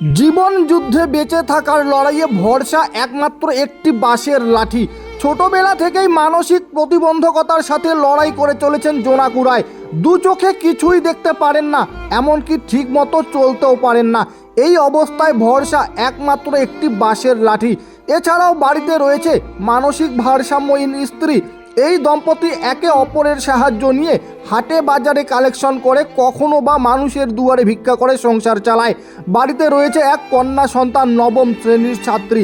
জীবন যুদ্ধে বেঁচে থাকার লড়াইয়ে ভরসা একমাত্র একটি বাঁশের লাঠি। ছোটবেলা থেকেই মানসিক প্রতিবন্ধকতার সাথে লড়াই করে চলেছেন জোনাকুড়ায় দু চোখে কিছুই দেখতে পারেন না, এমনকি ঠিক মতো চলতেও পারেন না। এই অবস্থায় ভরসা একমাত্র একটি বাঁশের লাঠি। এছাড়াও বাড়িতে রয়েছে মানসিক ভারসাম্যহীন স্ত্রী এই দম্পতি একে অপরের সাহায্য নিয়ে হাটে বাজারে কালেকশন করে কখনো বা মানুষের দুয়ারে ভিক্ষা করে সংসার চালায়। বাড়িতে রয়েছে এক কন্যা সন্তান, নবম শ্রেণির ছাত্রী।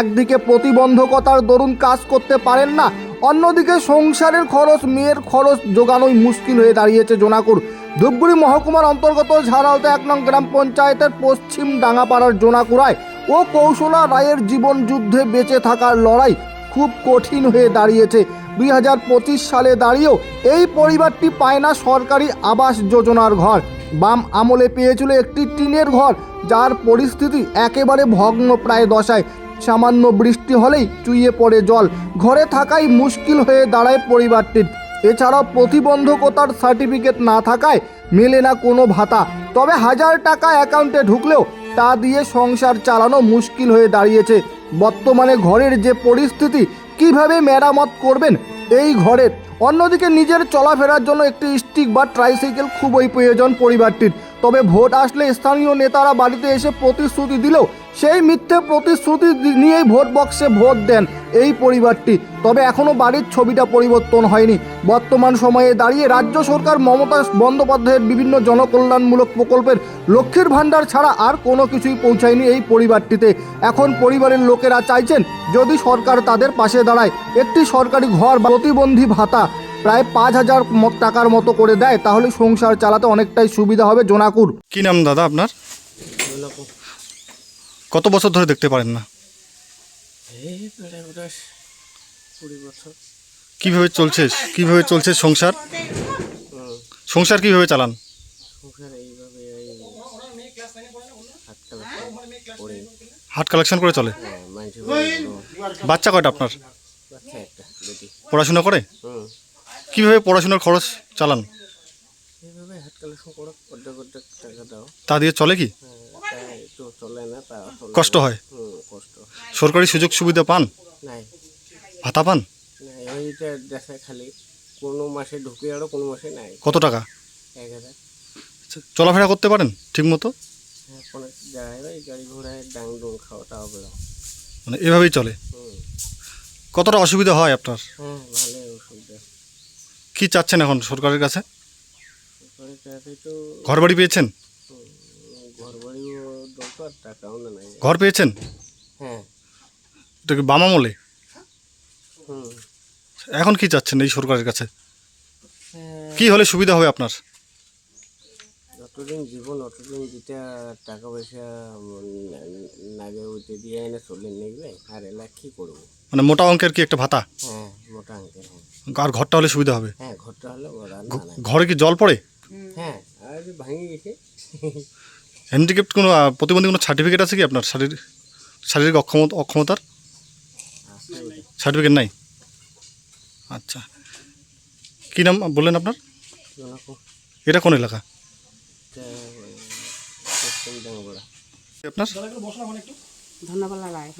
একদিকে প্রতিবন্ধকতার দরুন কাজ করতে পারেন না, অন্যদিকে সংসারের খরচ, মেয়ের খরচ জোগানোই মুশকিল হয়ে দাঁড়িয়েছে জোনাকুর। ধূপগুড়ি মহকুমার অন্তর্গত ঝাড়ালতে এক নং গ্রাম পঞ্চায়েতের পশ্চিম ডাঙ্গাপাড়ার জোনাকুড়ায় ও কৌশলা রায়ের জীবন যুদ্ধে বেঁচে থাকার লড়াই খুব কঠিন হয়ে দাঁড়িয়েছে। দুই হাজার পঁচিশ সালে দাঁড়িয়েও এই পরিবারটি পায় না সরকারি আবাস যোজনার ঘর। বাম আমলে পেয়েছিল একটি টিনের ঘর, যার পরিস্থিতি একেবারে ভগ্ন প্রায় দশায়। সামান্য বৃষ্টি হলেই চুইয়ে পড়ে জল। ঘরে থাকাই মুশকিল হয়ে দাঁড়ায় পরিবারটির। এছাড়াও প্রতিবন্ধকতার সার্টিফিকেট না থাকায় মেলে না কোনো ভাতা। তবে হাজার টাকা অ্যাকাউন্টে ঢুকলেও তা দিয়ে সংসার চালানো মুশকিল হয়ে দাঁড়িয়েছে। বর্তমানে ঘরের যে পরিস্থিতি, কীভাবে মেরামত করবেন এই ঘরের অন্যদিকে নিজের চলাফেরার জন্য একটি স্টিক বা ট্রাইসাইকেল খুবই প্রয়োজন পরিবারটির। তবে ভোট আসলে স্থানীয় নেতারা বাড়িতে এসে প্রতিশ্রুতি দিলেও সেই মিথ্যে প্রতিশ্রুতি নিয়েই ভোট বক্সে ভোট দেন এই পরিবারটি। তবে এখনও বাড়ির ছবিটা পরিবর্তন হয়নি। বর্তমান সময়ে দাঁড়িয়ে রাজ্য সরকার মমতা বন্দ্যোপাধ্যায়ের বিভিন্ন জনকল্যাণমূলক প্রকল্পের লক্ষ্মীর ভাণ্ডার ছাড়া আর কোনো কিছুই পৌঁছায়নি এই পরিবারটিতে। এখন পরিবারের লোকেরা চাইছেন, যদি সরকার তাদের পাশে দাঁড়ায়, একটি সরকারি ঘর প্রতিবন্ধী ভাতা প্রায় পাঁচ হাজার টাকার মতো করে দেয় তাহলে সংসার চালাতে অনেকটাই সুবিধা হবে জোনাকুর। কি নাম দাদা আপনার? কত বছর ধরে দেখতে পারেন না? কীভাবে চলছে কীভাবে চলছে সংসার? সংসার কীভাবে চালান? হাট কালেকশন করে। চলে? হ্যাঁ, বাচ্চা কয়টা আপনার? বাচ্চা একটা বেটি পড়াশোনা করে? কীভাবে পড়াশোনার খরচ চালান? এইভাবে হাত কালেকশন করো অর্ধেক অর্ধেক টাকা দাও। তা দিয়ে চলে কি? হ্যাঁ, তো চলে না তা চলে কষ্ট হয়? হুম কষ্ট। সরকারি সুযোগ সুবিধা পান? নাই। ভাতা পান? নাই এইটা দেখে খালি। কোনো মাসে ঢুকে আরও কোনো মাসে নাই। কত টাকা? এক হাজার। চলাফেরা করতে পারেন ঠিক মতো হ্যাঁ কোনো জায়গায় ওই গাড়ি ঘোড়ায় ডাং ডুং খাওয়া তাও বেরো মানে এভাবেই চলে? হুম। কতটা অসুবিধা হয় আপনার? হ্যাঁ অসুবিধা কি চাচ্ছেন এখন সরকারের কাছে? তো ঘর বাড়ি পেয়েছেন? ঘর দরকার নাই। ঘর পেয়েছেন? হ্যাঁ। এটা কি বাম আমলে? হুম। এখন কি চাচ্ছেন এই সরকারের কাছে? হ্যাঁ, কি হলে সুবিধা হবে আপনার? যতদিন জীবন অতদিন যেটা টাকা পয়সা লাগে দিয়ে এনে চলে নেবে আর এলা কি করব? মানে মোটা অঙ্কের কি একটা ভাতা? হ্যাঁ মোটা অঙ্কের হ্যাঁ আর ঘরটা হলে সুবিধা হবে? হ্যাঁ ঘরটা হলে ওরা না ঘ- ঘরে কি জল পড়ে? হ্যাঁ আর যে ভাঙে গেছে। হ্যান্ডিক্যাপ কোনো আহ, প্রতিবন্ধী কোনো সার্টিফিকেট আছে কি আপনার? শারীরিক শারীরিক অক্ষমতা অক্ষমতার? সার্টিফিকেট নাই? আচ্ছা। কী নাম বললেন আপনার? জনকো। এটা কোন এলাকা? পশ্চিম ডাঙ্গোড়া আপনার? ধন্যবাদ রায়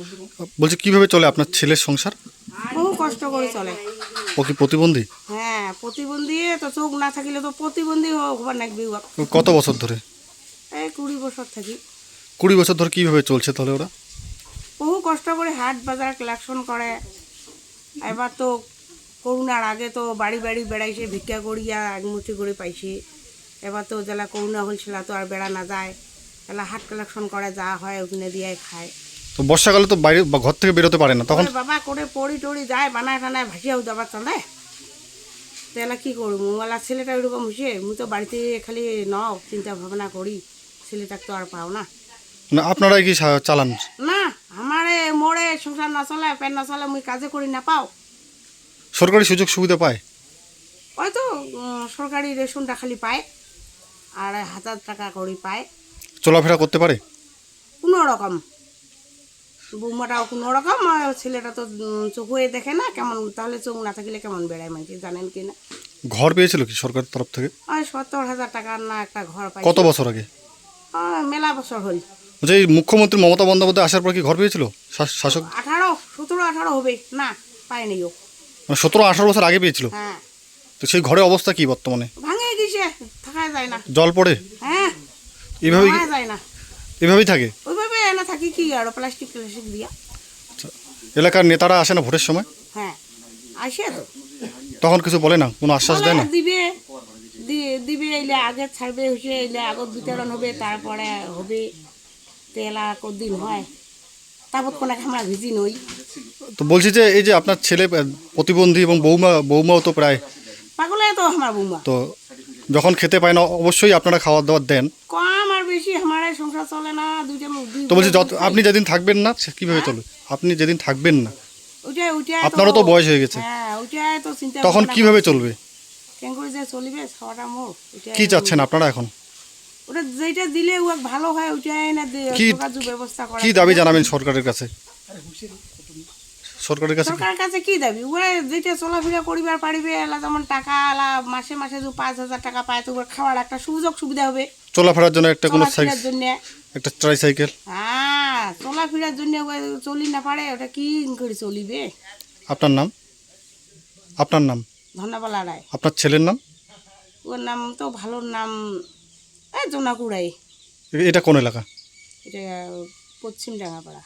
বলছি কীভাবে চলে আপনার ছেলের সংসার? বহু কষ্ট করে চলে। ও কি প্রতিবন্ধী? হ্যাঁ প্রতিবন্ধী তো চোখ না থাকিলে তো প্রতিবন্ধী হবার নাকবি উহাক। ও কত বছর ধরে? এই কুড়ি বছর থাকি। কুড়ি বছর ধরে কীভাবে চলছে তাহলে ওরা? বহু কষ্ট করে হাট বাজার কালেকশন করে। এবার তো করোনার আগে তো বাড়ি বাড়ি বেড়াইছে ভিক্ষা করিয়া একমুঠি করে পাইছে। এবার তো জেলা করোনা হয়েছিল তো আর বেড়া না যায়। এলা হাট কালেকশন করে যা হয় ওখানে দিয়ে খায়। তো বর্ষাকালে তো বাইরে বা ঘর থেকে বেরোতে পারে না তখন ওরে বাবা করে পড়ি টড়ি যায় বানায় টানায় ভাসিয়াও যাবার চলে তাহলে কি করব? ওলা ছেলেটা ওইরকম হয়েছে মুই তো বাড়িতে খালি ন চিন্তা ভাবনা করি ছেলেটাকে তো আর পাও না। আপনারাই কি সা- চালান? না আমারে মোড়ে সংসার না চলে প্যান না চলে মুই কাজে করি না পাও। সরকারি সুযোগ সুবিধা পায়? ওই তো উম, সরকারি রেশনটা খালি পায় আর হাজার টাকা করে পায়। চলাফেরা করতে পারে? কোনো রকম। বৌমাটাও কোনো রকম আর ছেলেটা তো চোখ হয়ে দেখে না কেমন তাহলে চোখ না থাকলে কেমন বেড়ায় মাইকে জানেন কি না? ঘর পেয়েছিল কি সরকারের তরফ থেকে? আর সত্তর হাজার টাকার না একটা ঘর পাই কত বছর আগে? মেলা বছর হল। এই মুখ্যমন্ত্রী মমতা বন্দ্যোপাধ্যায় আসার পর কি ঘর পেয়েছিল? শাস- শাসক? আঠারো সতেরো আঠারো হবে। না পায়নি ও। মানে সতেরো আঠারো বছর আগে পেয়েছিল? হ্যাঁ। তো সেই ঘরের অবস্থা কি বর্তমানে? ভাঙে গেছে থাকা যায় না। জল পড়ে? হ্যাঁ। এভাবেই যায় না। এভাবেই থাকে? থাকি কি আর প্লাস্টিক প্লাস্টিক দিয়া। এলাকার নেতারা আসে না ভোটের সময়? হ্যাঁ আসে তো। তখন কিছু বলে না? কোনো আশ্বাস দেয় না? দিবে দিবে এলে আগে ছাড়বে হয়েছে এলে আগত বিতরণ হবে তারপরে হবে। তেলা কদিন হয়? তারপর কোনো আমরা ভিজি নই। তো বলছি যে এই যে আপনার ছেলে প্রতিবন্ধী এবং বৌমা বৌমাও তো প্রায় পাগলে তো আমার বৌমা। তো যখন খেতে পায় না অবশ্যই আপনারা খাবার দাবার দেন বেশি আমার সংসার চলে না দুই তো বলছি যত আপনি যেদিন থাকবেন না কীভাবে চলবে আপনি যেদিন থাকবেন না ওইটাই ওইটাই আপনারও তো বয়স হয়ে গেছে। হ্যাঁ ওইটাই তো চিন্তা তখন কীভাবে চলবে? কেন করে যে চলিবে খাওয়াটা মোর কি চাচ্ছেন আপনারা এখন? ওটা যেটা দিলে ও ভালো হয় ওইটাই না ব্যবস্থা করে কি দাবি জানাবেন সরকারের কাছে? সরকারের কাছে সরকারের কাছে কি দাবি? ও যেটা চলাফেরা করিবার পারিবে এলা যেমন টাকা এলা মাসে মাসে যে পাঁচ হাজার টাকা পায় তো খাওয়ার একটা সুযোগ সুবিধা হবে। চলাফেরার জন্য একটা কোনো সাইকেল জন্য। একটা ট্রাইসাইকেল হ্যাঁ চলাফেরার জন্য চলি না পারে ওটা কি করে চলিবে? আপনার নাম? আপনার নাম? ধন্যবাদ রায়। আপনার ছেলের নাম? ওর নাম তো ভালো নাম জোনাকুড়াই এটা কোন এলাকা? এটা পশ্চিম ডাঙ্গাপাড়া